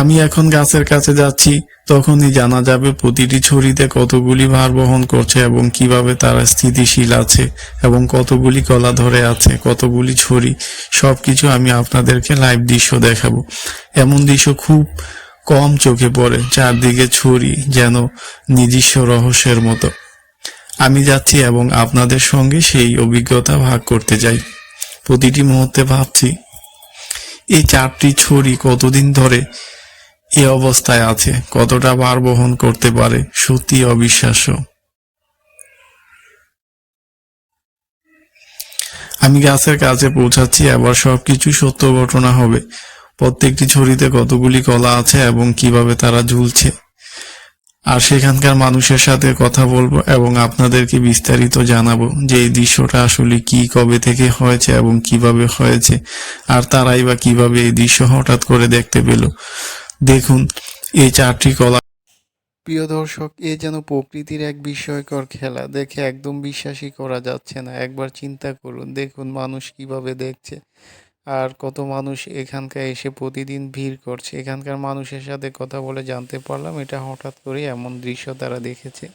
আমি এখন গাছের কাছে যাচ্ছি, তখনই জানা যাবে প্রতিটি ছড়িতে কতগুলি ভার বহন করছে এবং কীভাবে তারা স্থিতিশীল আছে এবং কতগুলি কলা ধরে আছে, কতগুলি ছড়ি। সবকিছু আমি আপনাদেরকে লাইভ দৃশ্য দেখাবো। এমন দৃশ্য খুব কম চোখে পড়ে, চারদিকে ছড়ি যেন নিজস্ব রহস্যের মতো। আমি যাচ্ছি এবং আপনাদের সঙ্গে সেই অভিজ্ঞতা ভাগ করতে যাই প্রতিটি মুহূর্তে ভাবছি, এই চারটি ছড়ি কতদিন ধরে এ অবস্থায় আছে। কতটা ভার বহন করতে পারে সত্যি অবিশ্বাস্য। আমি গাছের কাছে পৌঁছাচ্ছি, আবার সবকিছু সত্য ঘটনা হবে। প্রত্যেকটি ছড়িতে কতগুলি কলা আছে এবং কীভাবে তারা ঝুলছে। আর সেখানকার মানুষের সাথে কথা বলব এবং আপনাদেরকে বিস্তারিত জানাব যে এই দৃশ্যটা আসলে কি, কবে থেকে হয়েছে এবং কীভাবে হয়েছে, আর তারাই বা কীভাবে এই দৃশ্য হঠাৎ করে দেখতে পেল। দেখুন, এই চারটি কলা প্রিয় দর্শক, এ যেন প্রকৃতির এক বিস্ময়কর খেলা। দেখে একদম বিশ্বাসই করা যাচ্ছে না। একবার চিন্তা করুন, দেখুন মানুষ কীভাবে দেখছে। আর কত মানুষ এখানকার এসে প্রতিদিন ভিড় করছে। এখানকার মানুষের সাথে কথা বলে জানতে পারলাম, এটা হঠাৎ করে এমন দৃশ্য তারা দেখেছে।